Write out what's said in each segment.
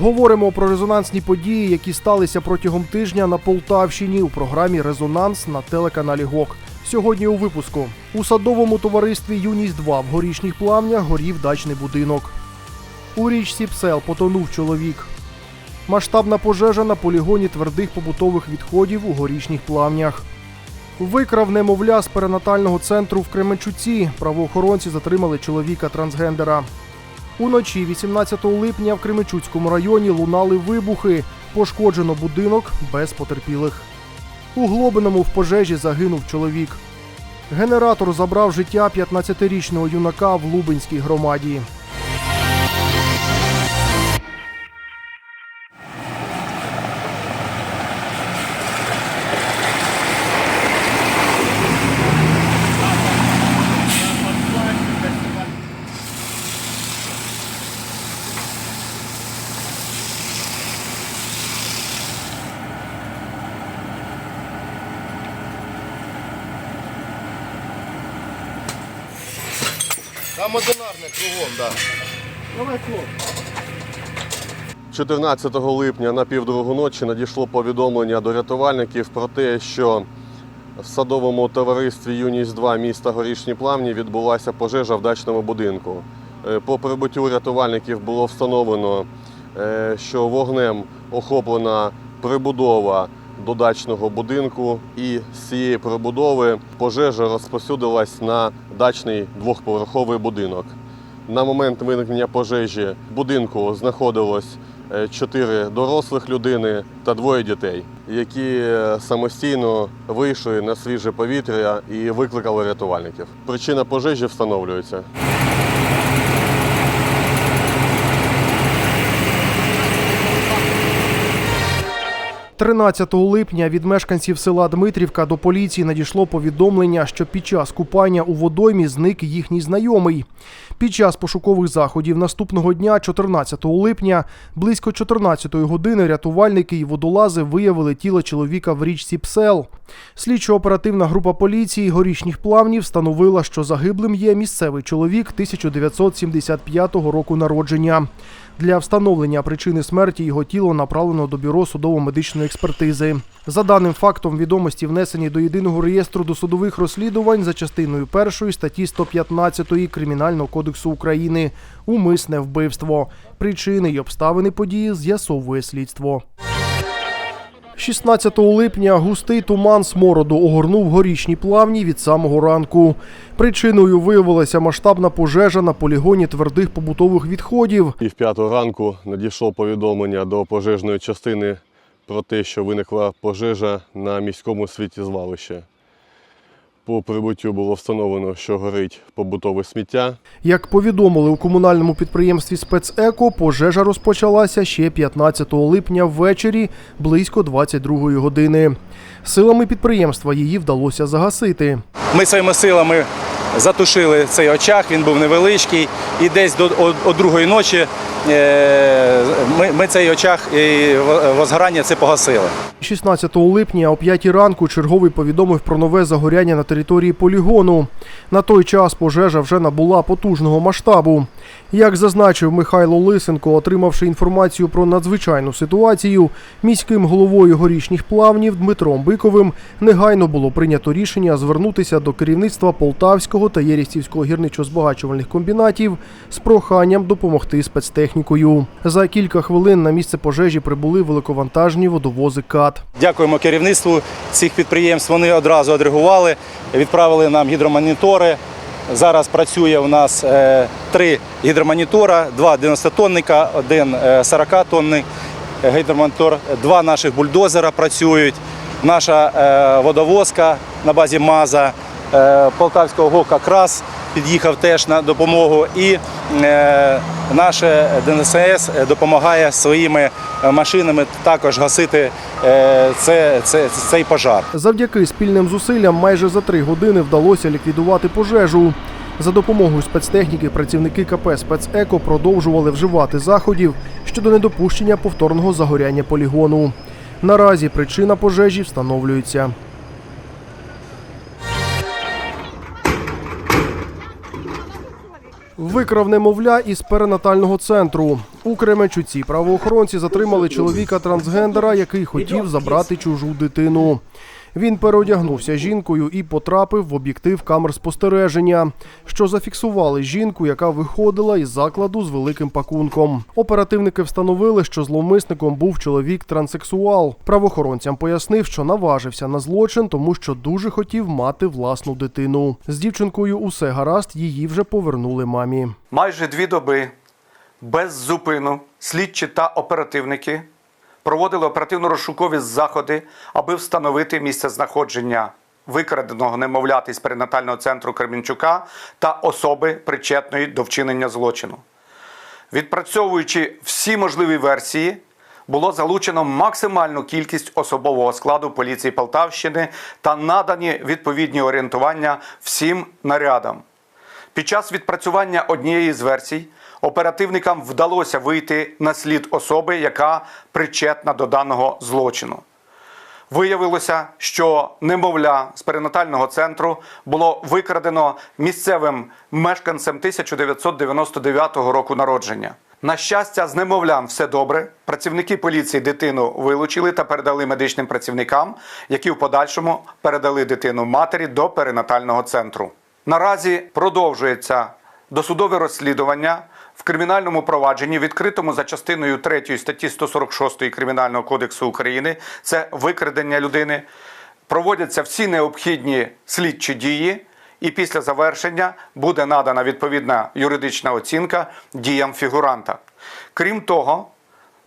Говоримо про резонансні події, які сталися протягом тижня на Полтавщині у програмі Резонанс на телеканалі ГОК. Сьогодні у випуску у садовому товаристві Юність 2 в горішніх плавнях горів дачний будинок. У річці Псел потонув чоловік. Масштабна пожежа на полігоні твердих побутових відходів у горішніх плавнях. Викрав немовля з перинатального центру в Кременчуці. Правоохоронці затримали чоловіка трансгендера. Уночі 18 липня в Кременчуцькому районі лунали вибухи. Пошкоджено будинок без потерпілих. У Глобиному в пожежі загинув чоловік. Генератор забрав життя 15-річного юнака в Лубенській громаді. Там одинарне кругом, так. Да. 14 липня на півдругу ночі надійшло повідомлення до рятувальників про те, що в садовому товаристві Юність 2 міста Горішні Плавні відбулася пожежа в дачному будинку. Е, По прибуттю рятувальників було встановлено, е, що вогнем охоплена прибудова до дачного будинку, і з цієї прибудови пожежа розпосюдилась на дачний двохповерховий будинок. На момент виникнення пожежі в будинку знаходилось е, чотири дорослих людини та двоє дітей, які е, самостійно вийшли на свіже повітря і викликали рятувальників. Причина пожежі встановлюється. 13 липня від мешканців села Дмитрівка до поліції надійшло повідомлення, що під час купання у водоймі зник їхній знайомий. Під час пошукових заходів наступного дня, 14 липня, близько 14 години рятувальники і водолази виявили тіло чоловіка в річці Псел. Слідчо-оперативна група поліції горішніх плавнів встановила, що загиблим є місцевий чоловік 1975 року народження. Для встановлення причини смерті його тіло направлено до бюро судово-медичної експертизи. За даним фактом, відомості внесені до єдиного реєстру досудових розслідувань за частиною першої статті 115 Кримінального кодексу України умисне вбивство. Причини й обставини події з'ясовує слідство. 16 липня густий туман смороду огорнув горішні плавні від самого ранку. Причиною виявилася масштабна пожежа на полігоні твердих побутових відходів. І в п'яту ранку надійшло повідомлення до пожежної частини про те, що виникла пожежа на міському світтєзвалищі. По прибуттю було встановлено, що горить побутове сміття. Як повідомили у комунальному підприємстві спецеко, пожежа розпочалася ще 15 липня ввечері близько 22 години. Силами підприємства її вдалося загасити. Ми своїми силами затушили цей очаг, він був невеличкий, і десь до о, другої ночі е, ми, ми цей очаг і возгорання це погасили. 16 липня о 5 ранку черговий повідомив про нове загоряння на території полігону. На той час пожежа вже набула потужного масштабу. Як зазначив Михайло Лисенко, отримавши інформацію про надзвичайну ситуацію, міським головою горішніх плавнів Дмитром Биковим негайно було прийнято рішення звернутися до керівництва Полтавського та Єрістівського гірничо-збагачувальних комбінатів з проханням допомогти спецтехнікою. За кілька хвилин на місце пожежі прибули великовантажні водовози КАТ. Дякуємо керівництву цих підприємств. Вони одразу відреагували, відправили нам гідромонітори. Зараз працює у нас е, три гідромонітора, два 90-тонника, один е, 40-тонний гідромонітор, два наших бульдозера працюють. Наша е, водовозка на базі МАЗа, е, Полтавського ГОКа КРАС під'їхав теж на допомогу. І е, наше ДНСС допомагає своїми е, машинами також гасити е, це, це, цей пожар. Завдяки спільним зусиллям майже за три години вдалося ліквідувати пожежу. За допомогою спецтехніки працівники КП «Спецеко» продовжували вживати заходів щодо недопущення повторного загоряння полігону. Наразі причина пожежі встановлюється. Викрав немовля із перинатального центру. У Кременчуці правоохоронці затримали чоловіка трансгендера, який хотів забрати чужу дитину. Він переодягнувся жінкою і потрапив в об'єктив камер спостереження, що зафіксували жінку, яка виходила із закладу з великим пакунком. Оперативники встановили, що зловмисником був чоловік транссексуал. Правоохоронцям пояснив, що наважився на злочин, тому що дуже хотів мати власну дитину. З дівчинкою усе гаразд, її вже повернули мамі. Майже дві доби без зупину слідчі та оперативники проводили оперативно-розшукові заходи, аби встановити місце знаходження викраденого немовляти з перинатального центру Кременчука та особи, причетної до вчинення злочину. Відпрацьовуючи всі можливі версії, було залучено максимальну кількість особового складу поліції Полтавщини та надані відповідні орієнтування всім нарядам. Під час відпрацювання однієї з версій оперативникам вдалося вийти на слід особи, яка причетна до даного злочину. Виявилося, що немовля з перинатального центру було викрадено місцевим мешканцем 1999 року народження. На щастя, з немовлям все добре. Працівники поліції дитину вилучили та передали медичним працівникам, які в подальшому передали дитину матері до перинатального центру. Наразі продовжується досудове розслідування кримінальному провадженні, відкритому за частиною 3 статті 146 Кримінального кодексу України. Це викрадення людини. Проводяться всі необхідні слідчі дії, і після завершення буде надана відповідна юридична оцінка діям фігуранта. Крім того,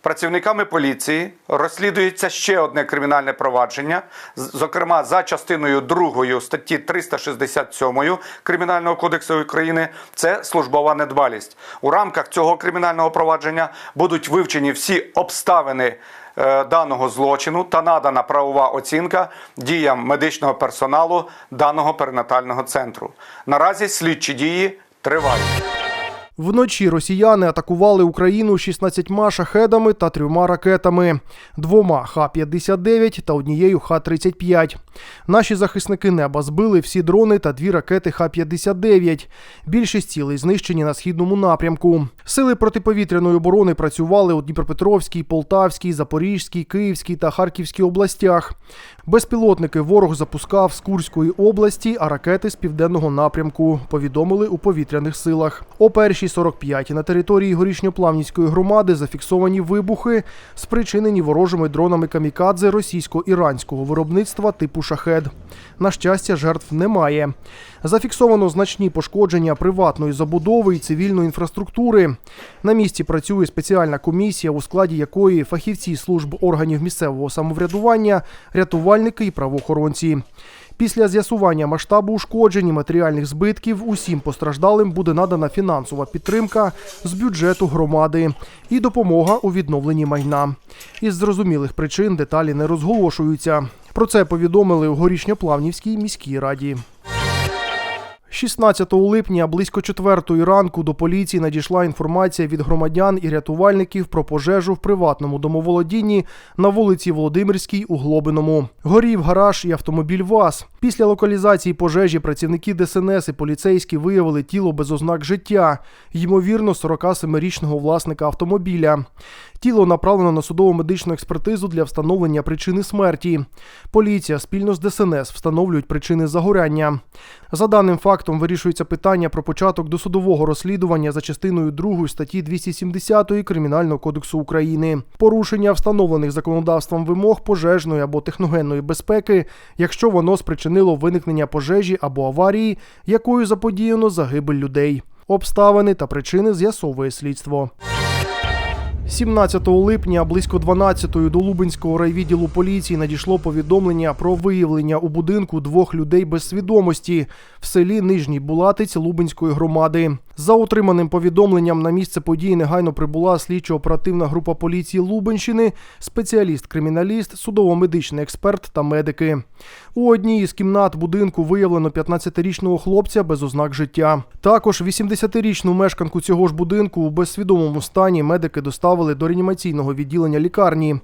Працівниками поліції розслідується ще одне кримінальне провадження, зокрема за частиною 2 статті 367 Кримінального кодексу України. Це службова недбалість. У рамках цього кримінального провадження будуть вивчені всі обставини е, даного злочину та надана правова оцінка діям медичного персоналу даного перинатального центру. Наразі слідчі дії тривають. Вночі росіяни атакували Україну 16 шахедами та трьома ракетами, двома Х-59 та однією Х-35. Наші захисники неба збили всі дрони та дві ракети Х-59. Більшість цілей знищені на східному напрямку. Сили протиповітряної оборони працювали у Дніпропетровській, Полтавській, Запорізькій, Київській та Харківській областях. Безпілотники ворог запускав з Курської області, а ракети з південного напрямку. Повідомили у повітряних силах. О першій 45 на території горішньоплавнівської громади зафіксовані вибухи, спричинені ворожими дронами камікадзе російсько-іранського виробництва типу шахед. На щастя, жертв немає. Зафіксовано значні пошкодження приватної забудови і цивільної інфраструктури. На місці працює спеціальна комісія, у складі якої фахівці служб органів місцевого самоврядування, рятувальники і правоохоронці. Після з'ясування масштабу ушкоджень і матеріальних збитків усім постраждалим буде надана фінансова підтримка з бюджету громади і допомога у відновленні майна. Із зрозумілих причин деталі не розголошуються. Про це повідомили у Горішньоплавнівській міській раді. 16 липня близько 4 ранку до поліції надійшла інформація від громадян і рятувальників про пожежу в приватному домоволодінні на вулиці Володимирській у Глобиному. Горів гараж і автомобіль ВАЗ. Після локалізації пожежі працівники ДСНС і поліцейські виявили тіло без ознак життя, ймовірно, 47-річного власника автомобіля. Тіло направлено на судово медичну експертизу для встановлення причини смерті. Поліція спільно з ДСНС встановлюють причини загоряння. За даним фактом вирішується питання про початок досудового розслідування за частиною 2 статті 270 Кримінального кодексу України. Порушення встановлених законодавством вимог пожежної або техногенної безпеки, якщо воно спричинило виникнення пожежі або аварії, якою заподіяно загибель людей. Обставини та причини з'ясовує слідство. 17 липня близько 12-ї до Лубенського райвідділу поліції надійшло повідомлення про виявлення у будинку двох людей без свідомості в селі Нижній Булатиць Лубенської громади. За отриманим повідомленням на місце події негайно прибула слідчо-оперативна група поліції Лубенщини, спеціаліст-криміналіст, судово-медичний експерт та медики. У одній із кімнат будинку виявлено 15-річного хлопця без ознак життя. Також 80-річну мешканку цього ж будинку у безсвідомому стані медики доставили до реанімаційного відділення лікарні.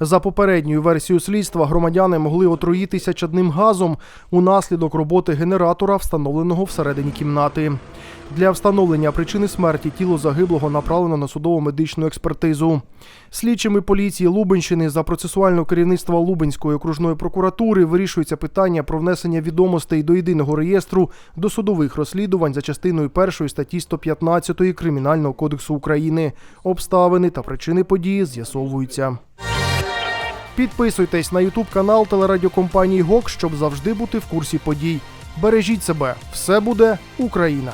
За попередньою версією слідства громадяни могли отруїтися чадним газом унаслідок роботи генератора, встановленого всередині кімнати. Для встановлення причини смерті тіло загиблого направлено на судово-медичну експертизу. Слідчими поліції Лубенщини за процесуального керівництва Лубенської окружної прокуратури вирішується питання про внесення відомостей до єдиного реєстру досудових розслідувань за частиною 1 статті 115 Кримінального кодексу України. Обставини та причини події з'ясовуються. Підписуйтесь на Ютуб канал телерадіокомпанії ГОК, щоб завжди бути в курсі подій. Бережіть себе, все буде Україна!